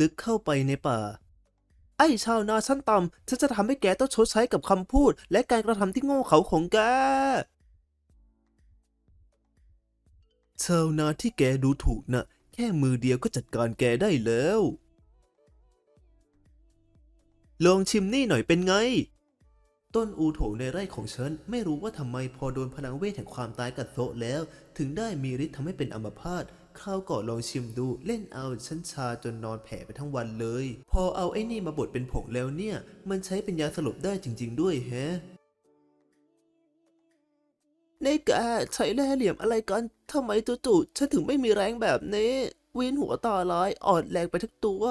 ลึกเข้าไปในป่า ไอ้ชาวนาชั้นต่ำฉันจะทำให้แกต้องชดใช้กับคำพูด และการกระทำที่โง่เขลาของแกชาวนาที่แกดูถูกนะ่ะแค่มือเดียวก็จัดการแกได้แล้ว ลองชิมนี่หน่อยเป็นไง ต้นอูโถในไร่ของฉัน ไม่รู้ว่าทำไมพอโดนพลังเวทแห่งความตายกัดโซะแล้ว ถึงได้มีฤทธิ์ทำให้เป็นอัมพาต คราวก่อนลองชิมดู เล่นเอาฉันชาจนนอนแผ่ไปทั้งวันเลย พอเอาไอ้นี่มาบดเป็นผงแล้วเนี่ย มันใช้เป็นยาสลบได้จริง ๆ ด้วยแฮะในแกใช้แร่เหลี่ยมอะไรกันทำไมจู่ๆฉันถึงไม่มีแรงแบบนี้วินหัวตาลายอ่อนแรงไปทั้งตัว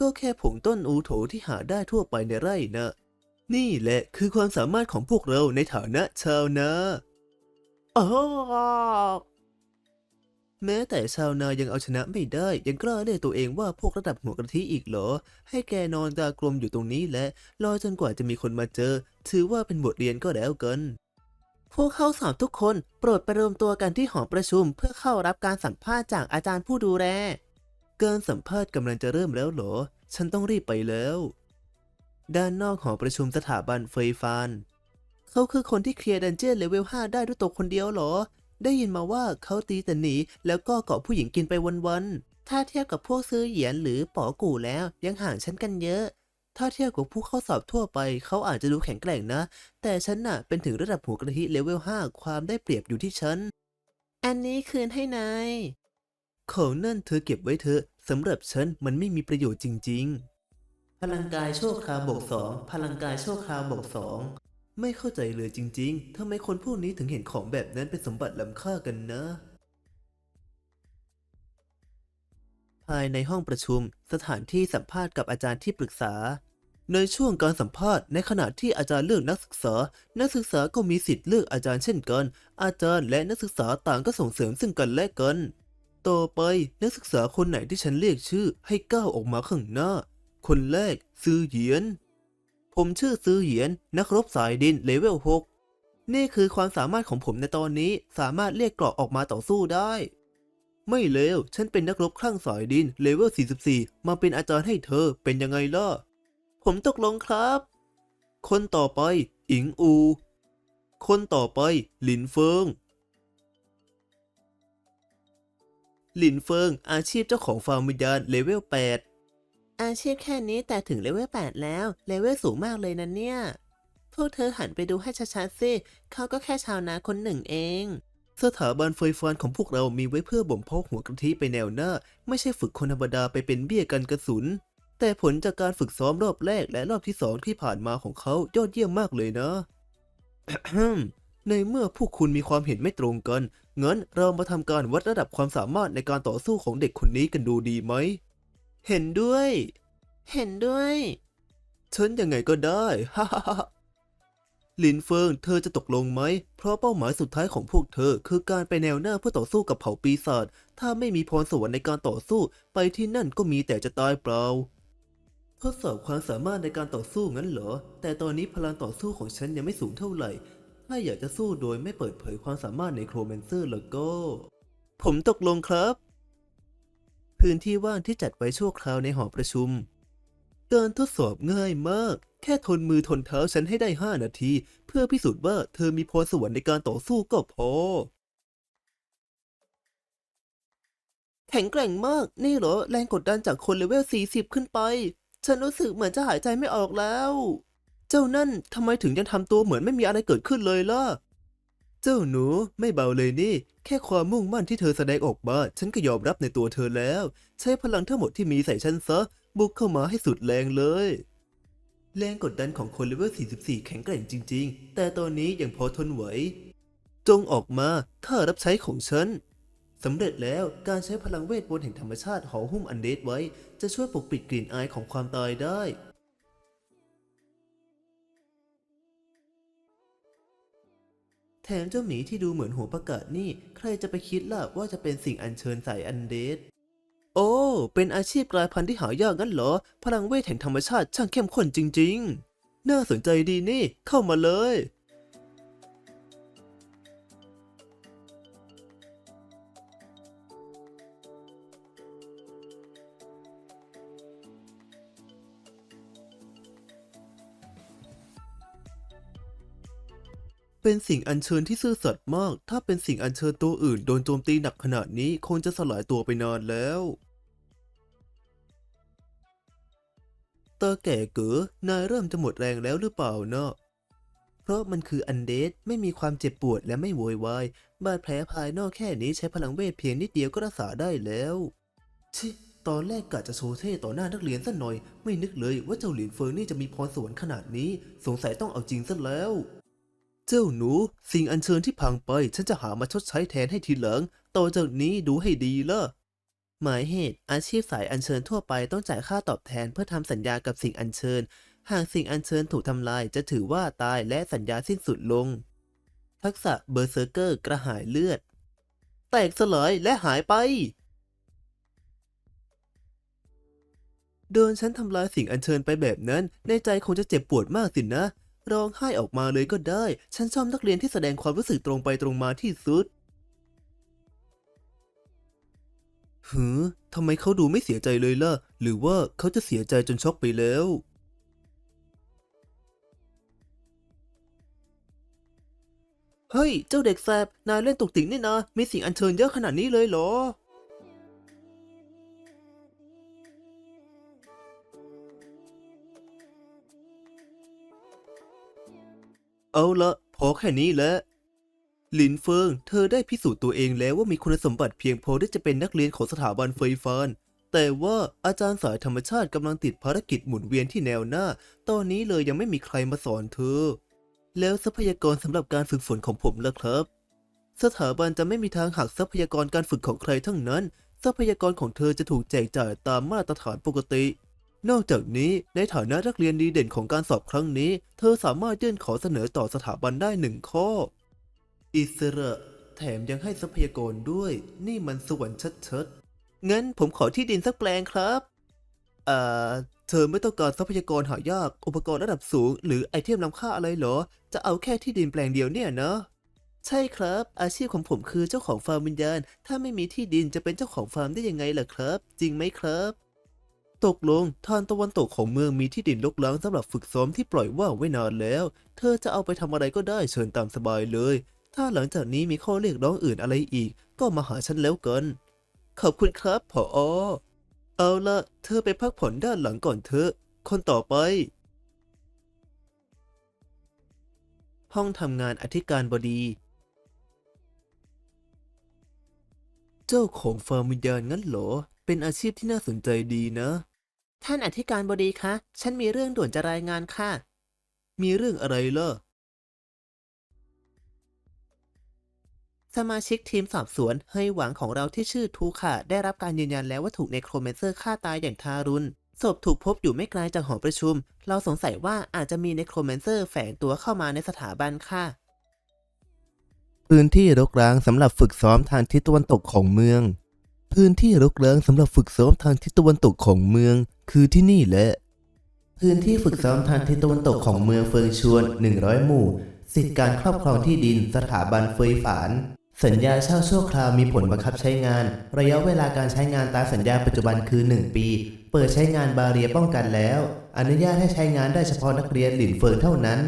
ก็แค่ผงต้นอูโถที่หาได้ทั่วไปในไร่นะ นี่แหละคือความสามารถของพวกเราในฐานะชาวนาอ๋อ แม้แต่ชาวนายังเอาชนะไม่ได้ ยังกล้าเรียกตัวเองว่าพวกระดับหัวกะทิอีกเหรอ ให้แกนอนตากลมอยู่ตรงนี้และรอจนกว่าจะมีคนมาเจอ ถือว่าเป็นบทเรียนก็แล้วกันพวกเข้าสอบทุกคนโปรดไปรวมตัวกันที่หอประชุม เพื่อเข้ารับการสัมภาษณ์จากอาจารย์ผู้ดูแลเการสัมภาษณ์กำลังจะเริ่มแล้วเหรอ ฉันต้องรีบไปแล้ว ด้านนอกหอประชุมสถาบันเฟยฟาน เขาคือคนที่เคลียร์ดันเจียนเลเวล 5 ได้ด้วยตัวคนเดียวเหรอ ได้ยินมาว่าเขาตีแต่หนีแล้วก็เกาะผู้หญิงกินไปวันๆ ถ้าเทียบกับพวกซื้อเหยียนหรือป๋อกู่แล้วยังห่างฉันกันเยอะ ถ้าเทียบกับผู้เข้าสอบทั่วไป เขาอาจจะดูแข็งแกร่งนะ แต่ฉันน่ะเป็นถึงระดับหัวกระทิเลเวล 5 ความได้เปรียบอยู่ที่ฉัน อันนี้คืนให้นาย ของนั่นเธอเก็บไว้เถอะสำหรับฉันมันไม่มีประโยชน์จริง ๆ พลังกายชั่วคราวบวกสองพลังกายชั่วคราวบวกสอง ไม่เข้าใจเลยจริงๆ ทำไมคนพวกนี้ถึงเห็นของแบบนั้นเป็นสมบัติล้ำค่ากันนะ ภายในห้องประชุมสถานที่สัมภาษณ์กับอาจารย์ที่ปรึกษา ในช่วงการสัมภาษณ์ในขณะที่อาจารย์เลือกนักศึกษา นักศึกษาก็มีสิทธิ์เลือกอาจารย์เช่นกัน อาจารย์และนักศึกษาต่างก็ส่งเสริมซึ่งกันและกัน ต่อไปนักศึกษาคนไหนที่ฉันเรียกชื่อให้ก้าวออกมาข้างหน้า คนแรกซื้อเหยียน ผมชื่อซื้อเหยียน นักรบสายดินเลเวล 6 นี่คือความสามารถของผมในตอนนี้สามารถเรียกเกราะออกมาต่อสู้ได้ ไม่เลว ฉันเป็นนักรบคลั่งสายดินเลเวล 44 มาเป็นอาจารย์ให้เธอเป็นยังไงล่ะ ผมตกลงครับ คนต่อไป อิงอู คนต่อไป หลินเฟิงหลินเฟิงอาชีพเจ้าของฟาร์มวิญญาณเลเวล 8 อาชีพแค่นี้แต่ถึงเลเวล8แล้ว เลเวลสูงมากเลยนะเนี่ย พวกเธอหันไปดูให้ชัดๆสิเขาก็แค่ชาวนาคนหนึ่งเอง สถาบันเฟยฟานของพวกเรามีไว้เพื่อบ่มเพาะหัวกะทิไปแนวหน้า ไม่ใช่ฝึกคนธรรมดาไปเป็นเบี้ยกันกระสุน แต่ผลจากการฝึกซ้อมรอบแรกและรอบที่สองที่ผ่านมาของเขายอดเยี่ยมมากเลยนะ ในเมื่อพวกคุณมีความเห็นไม่ตรงกันงั้นเรามาทำการวัดระดับความสามารถในการต่อสู้ของเด็กคนนี้กันดูดีไหม เห็นด้วย เห็นด้วย ฉันยังไงก็ได้ฮ่าฮ่าฮ่าลินเฟิงเธอจะตกลงไหม เพราะเป้าหมายสุดท้ายของพวกเธอ คือการไปแนวหน้าเพื่อต่อสู้กับเผ่าปีศาจ ถ้าไม่มีพรสวรรค์ในการต่อสู้ ไปที่นั่นก็มีแต่จะตายเปล่า ทดสอบความสามารถในการต่อสู้งั้นเหรอ แต่ตอนนี้พลังต่อสู้ของฉันยังไม่สูงเท่าไหร่ ถ้าอยากจะสู้โดยไม่เปิดเผยความสามารถในโครแมนเซอร์แล้วก็ ผมตกลงครับ พื้นที่ว่างที่จัดไว้ชั่วคราวในหอประชุม การทดสอบง่ายมาก แค่ทนมือทนเท้าฉันให้ได้ 5 นาที เพื่อพิสูจน์ว่าเธอมีพรสวรรค์ในการต่อสู้ก็พอ แข็งแกร่งมากนี่เหรอ แรงกดดันจากคนเลเวล 40 ขึ้นไป ฉันรู้สึกเหมือนจะหายใจไม่ออกแล้ว เจ้านั่นทำไมถึงยังทำตัวเหมือนไม่มีอะไรเกิดขึ้นเลยล่ะ เจ้าหนูไม่เบาเลยนี่ แค่ความมุ่งมั่นที่เธอแสดงออกมาฉันก็ยอมรับในตัวเธอแล้ว ใช้พลังทั้งหมดที่มีใส่ฉันซะ บุกเข้ามาให้สุดแรงเลย แรงกดดันของคนเลเวล 44 แข็งแกร่งจริง ๆ แต่ตอนนี้ยังพอทนไหว จงออกมาข้ารับใช้ของฉันสำเร็จแล้วการใช้พลังเวทมนต์แห่งธรรมชาติห่อหุ้มอันเดดไว้ จะช่วยปกปิดกลิ่นอายของความตายได้ ถมเจ้าหมีที่ดูเหมือนหัวประกาศนี่ ใครจะไปคิดล่ะว่าจะเป็นสิ่งอัญเชิญสายอันเดสโอ้ เป็นอาชีพกลายพันธุ์ที่หายากงั้นเหรอ พลังเวทแห่งธรรมชาติช่างเข้มข้นจริง ๆ น่าสนใจดีนี่ เข้ามาเลย เป็นสิ่งอัญเชิญที่ซื่อสัตย์มาก ถ้าเป็นสิ่งอัญเชิญตัวอื่นโดนโจมตีหนักขนาดนี้คงจะสลายตัวไปนานแล้วตาแก่เก๋อนายเริ่มจะหมดแรงแล้วหรือเปล่าเนาะ เพราะมันคืออันเดดไม่มีความเจ็บปวดและไม่โวยวาย บาดแผลภายนอกแค่นี้ใช้พลังเวทเพียงนิดเดียวก็รักษาได้แล้ว ชิตอนแรกกะจะโชว์เท่ต่อหน้านักเรียนสักหน่อย ไม่นึกเลยว่าเจ้าหลินเฟิงนี่จะมีพรสวรรค์ขนาดนี้ สงสัยต้องเอาจริงซะแล้ว เจ้าหนู สิ่งอันเชิญที่พังไปฉันจะหามาชดใช้แทนให้ทีหลัง ต่อจากนี้ดูให้ดีละหมายเหตุ อาชีพสายอัญเชิญทั่วไปต้องจ่ายค่าตอบแทนเพื่อทำสัญญากับสิ่งอัญเชิญ หากสิ่งอัญเชิญถูกทำลายจะถือว่าตายและสัญญาสิ้นสุดลง ทักษะเบอร์เซอร์เกอร์กระหายเลือด แตกสลายและหายไป โดนฉันทำลายสิ่งอัญเชิญไปแบบนั้น ในใจคงจะเจ็บปวดมากสินะ ร้องไห้ออกมาเลยก็ได้ ฉันชอบนักเรียนที่แสดงความรู้สึกตรงไปตรงมาที่สุด หือทำไมเขาดูไม่เสียใจเลยล่ะ หรือว่าเขาจะเสียใจจนช็อกไปแล้ว เฮ้ย เจ้าเด็กแสบ นายเล่นตุกติกนี่นะ มีสิ่งอัญเชิญเยอะขนาดนี้เลยเหรอ เอาละพอแค่นี้แหละหลินเฟิง เธอได้พิสูจน์ตัวเองแล้วว่ามีคุณสมบัติเพียงพอที่จะเป็นนักเรียนของสถาบันเฟยฟานแต่ว่าอาจารย์สายธรรมชาติกำลังติดภารกิจหมุนเวียนที่แนวหน้า ตอนนี้เลยยังไม่มีใครมาสอนเธอ แล้วทรัพยากรสำหรับการฝึกฝนของผมล่ะครับ สถาบันจะไม่มีทางหักทรัพยากรการฝึกของใครทั้งนั้น ทรัพยากรของเธอจะถูกแจกจ่ายตามมาตรฐานปกติ นอกจากนี้ในฐานะนักเรียนดีเด่นของการสอบครั้งนี้ เธอสามารถยื่นขอเสนอต่อสถาบันได้หนึ่งข้อ อิสระแถมยังให้ทรัพยากรด้วย นี่มันสวรรค์ชัดๆงั้นผมขอที่ดินสักแปลงครับเอ่าเธอไม่ต้องการทรัพยากรหายาก อุปกรณ์ระดับสูง หรือไอเทมล้ำค่าอะไรเหรอ จะเอาแค่ที่ดินแปลงเดียวเนี่ยนะ ใช่ครับ อาชีพของผมคือเจ้าของฟาร์มวิญญาณ ถ้าไม่มีที่ดินจะเป็นเจ้าของฟาร์มได้ยังไงล่ะครับ จริงไหมครับ ตกลงทางตะวันตกของเมืองมีที่ดินลกล้างสำหรับฝึกซ้อมที่ปล่อยว่างไว้นานแล้ว เธอจะเอาไปทำอะไรก็ได้เชิญตามสบายเลย ถ้าหลังจากนี้มีข้อเรียกร้องอื่นอะไรอีก ก็มาหาฉันแล้วกัน ขอบคุณครับผออเอาละเธอไปพักผ่อนด้านหลังก่อนเถอะ คนต่อไป ห้องทำงานอธิการบดี เจ้าของฟาร์มวิญญาณงั้นเหรอ เป็นอาชีพที่น่าสนใจดีนะ ท่านอธิการบดีคะ ฉันมีเรื่องด่วนจะรายงานค่ะ มีเรื่องอะไรเล่ะ สมาชิกทีมสอบสวนเฮยหวังของเราที่ชื่อทูค่ะ ได้รับการยืนยันแล้วว่าถูกเนโครเมนเซอร์ฆ่าตายอย่างทารุณ ศพถูกพบอยู่ไม่ไกลจากหอประชุม เราสงสัยว่าอาจจะมีเนโครเมนเซอร์แฝงตัวเข้ามาในสถาบันค่ะ พื้นที่รกร้างสำหรับฝึกซ้อมทางทิศตะวันตกของเมือง พื้นที่รกร้างสำหรับฝึกซ้อมทางทิศตะวันตกของเมือง คือที่นี่แหละ พื้นที่ฝึกซ้อมทางทิศตะวันตกของเมืองเฟิงชวน 100 หมู่ สิทธิการครอบครองที่ดินสถาบันเฟยฝาน สัญญาเช่าชั่วคราวมีผลบังคับใช้งาน ระยะเวลาการใช้งานตามสัญญาปัจจุบันคือ 1 ปี เปิดใช้งานบาเรียป้องกันแล้ว อนุญาตให้ใช้งานได้เฉพาะนักเรียนหลินเฟิงเท่านั้น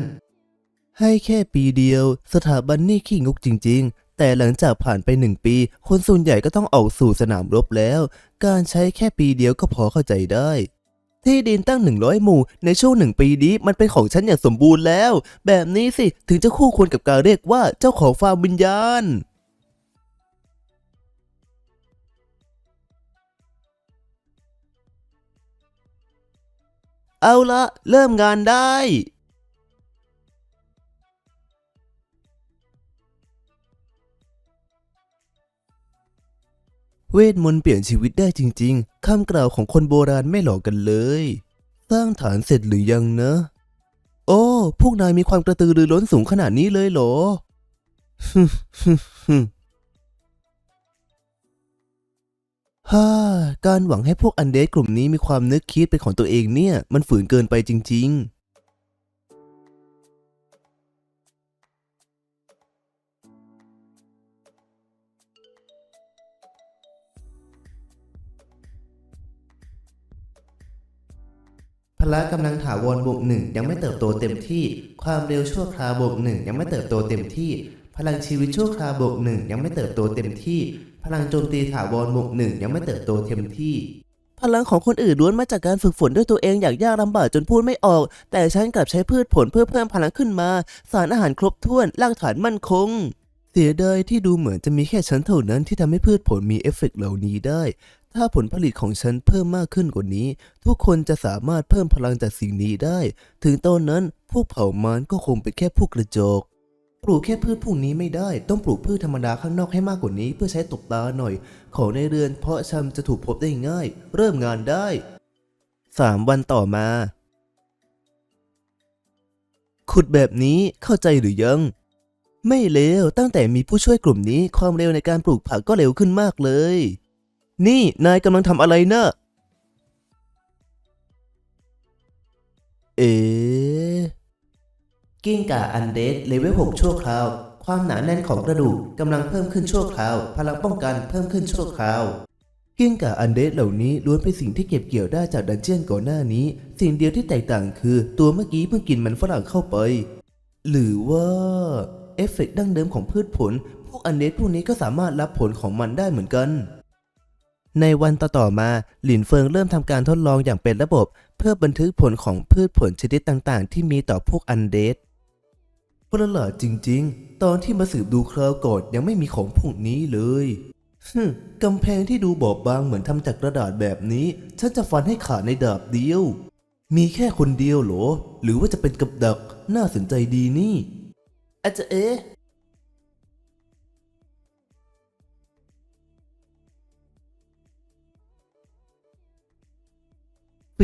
ให้แค่ปีเดียว สถาบันนี่ขี้งกจริง ๆ แต่หลังจากผ่านไปหนึ่งปี คนส่วนใหญ่ก็ต้องออกสู่สนามรบแล้ว การใช้แค่ปีเดียวก็พอเข้าใจได้ ที่ดินตั้ง 100 หมู่ ในช่วงหนึ่งปีนี้มันเป็นของฉันอย่างสมบูรณ์แล้ว แบบนี้สิถึงจะคู่ควรกับการเรียกว่าเจ้าของฟาร์มวิญญาณเอาละเริ่มงานได้ เวทมนต์เปลี่ยนชีวิตได้จริง ๆ คำกล่าวของคนโบราณไม่หลอกกันเลย สร้างฐานเสร็จหรือยังนะ โอ้ พวกนายมีความกระตือรือร้นสูงขนาดนี้เลยเหรอฮ่า การหวังให้พวกอันเดสกลุ่มนี้มีความนึกคิดเป็นของตัวเองเนี่ย มันฝืนเกินไปจริง ๆ พละกำลังถาวรบวกหนึ่งยังไม่เติบโตเต็มที่ ความเร็วชั่วคราวบวกหนึ่งยังไม่เติบโตเต็มที่ พลังชีวิตชั่วคราวบวกหนึ่งยังไม่เติบโตเต็มที่ พลังโจมตีถาวรบวกหนึ่งยังไม่เติบโตเต็มที่พลังของคนอื่นล้วนมาจากการฝึกฝนด้วยตัวเองอย่างยากลำบากจนพูดไม่ออก แต่ฉันกลับใช้พืชผลเพื่อเพิ่มพลังขึ้นมา สารอาหารครบถ้วนรากฐานมั่นคง เสียดายที่ดูเหมือนจะมีแค่ฉันเท่านั้นที่ทำให้พืชผลมีเอฟเฟกต์เหล่านี้ได้ ถ้าผลผลิตของฉันเพิ่มมากขึ้นกว่านี้ ทุกคนจะสามารถเพิ่มพลังจากสิ่งนี้ได้ ถึงตอนนั้นพวกเผ่ามารก็คงเป็นแค่พวกกระจกปลูกแค่พืชพวกนี้ไม่ได้ ต้องปลูกพืชธรรมดาข้างนอกให้มากกว่านี้ เพื่อใช้ตบตาหน่อย ของในเรือนเพราะชำจะถูกพบได้ง่าย เริ่มงานได้สามวันต่อมา ขุดแบบนี้เข้าใจหรือยัง ไม่เลวตั้งแต่มีผู้ช่วยกลุ่มนี้ความเร็วในการปลูกผักก็เร็วขึ้นมากเลย นี่นายกำลังทำอะไรนะเอ๋กิ้งก่าอันเดดเลเวล6ชั่วคราว ความหนาแน่นของกระดูกกำลังเพิ่มขึ้นชั่วคราว พลังป้องกันเพิ่มขึ้นชั่วคราว กิ้งก่าอันเดดเหล่านี้ล้วนเป็นสิ่งที่เก็บเกี่ยวได้จากดันเจียนก่อนหน้านี้ สิ่งเดียวที่แตกต่างคือ ตัวเมื่อกี้เพิ่งกินมันฝรั่งเข้าไป หรือว่าเอฟเฟกต์ดั้งเดิมของพืชผล พวกอันเดดพวกนี้ก็สามารถรับผลของมันได้เหมือนกัน ในวันต่อๆมา หลินเฟิงเริ่มทำการทดลองอย่างเป็นระบบ เพื่อบันทึกผลของพืชผลชนิดต่างๆ ที่มีต่อพวกอันเดดประหลาดจริง ๆ ตอนที่มาสืบดูคราวก่อนยังไม่มีของพวกนี้เลยฮึกำแพงที่ดูบอบบางเหมือนทำจากกระดาษแบบนี้ ฉันจะฟันให้ขาดในดาบเดียว มีแค่คนเดียวเหรอ หรือว่าจะเป็นกับดัก น่าสนใจดีนี่อาจจะเอ๊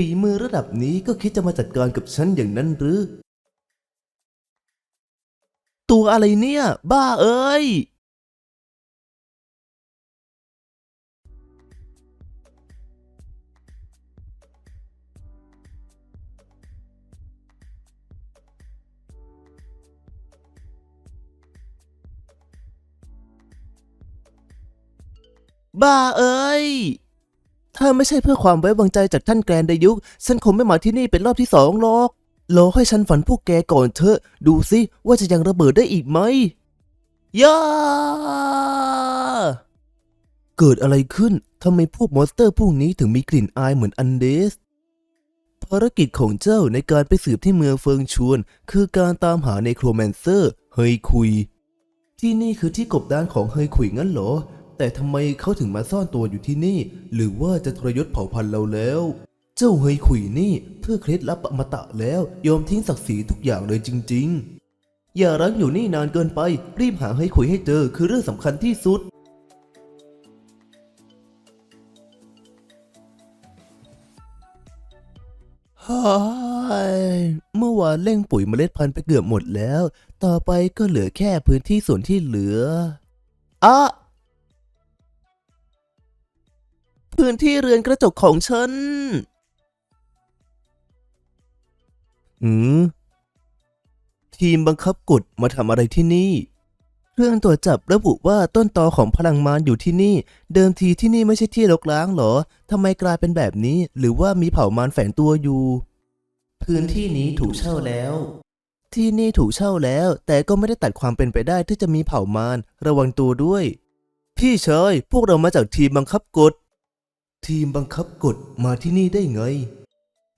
ฝีมือระดับนี้ก็คิดจะมาจัดการกับฉันอย่างนั้นหรือ ตัวอะไรเนี่ย บ้าเอ้ย บ้าเอ้ย ถ้าไม่ใช่เพื่อความไว้วางใจจากท่านแกรนดายุคฉันคงไม่มาที่นี่เป็นรอบที่สองหรอก รอให้ฉันฝันพวกแกก่อนเถอะ ดูสิว่าจะยังระเบิดได้อีกไหมย่าเกิดอะไรขึ้น ทำไมพวกมอนสเตอร์พวกนี้ถึงมีกลิ่นอายเหมือนอันเดส ภารกิจของเจ้าในการไปสืบที่เมืองเฟิงชวน คือการตามหาในโครแมนเซอร์ เฮยคุย ที่นี่คือที่กบดานของเฮยขุยงั้นเหรอ แต่ทำไมเขาถึงมาซ่อนตัวอยู่ที่นี่ หรือว่าจะทรยศเผ่าพันธุ์เราแล้ว เจ้าเฮยขุยนี่เพื่อเคล็ดลับอมตะแล้วยอมทิ้งศักดิ์ศรีทุกอย่างเลยจริง ๆ อย่ารั้งอยู่นี่นานเกินไป รีบหาเฮยขุยให้เจอคือเรื่องสำคัญที่สุดฮ่าเมื่อวานเร่งปุ๋ยเมล็ดพันธุ์ไปเกือบหมดแล้ว ต่อไปก็เหลือแค่พื้นที่ส่วนที่เหลืออะ พื้นที่เรือนกระจกของฉัน อืม ทีมบังคับกฎมาทำอะไรที่นี่ เครื่องตรวจจับระบุว่าต้นตอของพลังมารอยู่ที่นี่ เดิมทีที่นี่ไม่ใช่ที่รกร้างเหรอทำไมกลายเป็นแบบนี้ หรือว่ามีเผ่ามารแฝงตัวอยู่ พื้นที่นี้ถูกเช่าแล้ว ที่นี่ถูกเช่าแล้ว แต่ก็ไม่ได้ตัดความเป็นไปได้ที่จะมีเผ่ามารระวังตัวด้วย พี่เชยพวกเรามาจากทีมบังคับกฎ ทีมบังคับกฎมาที่นี่ได้ไง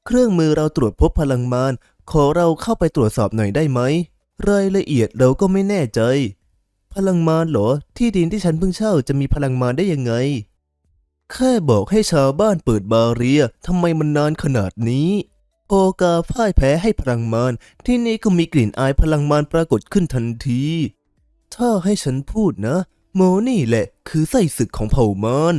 เครื่องมือเราตรวจพบพลังมารขอเราเข้าไปตรวจสอบหน่อยได้ไหม รายละเอียดเราก็ไม่แน่ใจ พลังมารเหรอ ที่ดินที่ฉันเพิ่งเช่าจะมีพลังมารได้ยังไง แค่บอกให้ชาวบ้านเปิดบาเรียทำไมมันนานขนาดนี้โอกาพ่ายแพ้ให้พลังมารที่นี่ก็มีกลิ่นอายพลังมารปรากฏขึ้นทันที ถ้าให้ฉันพูดนะ โมนี่แหละคือไส้ศึกของเผ่ามาร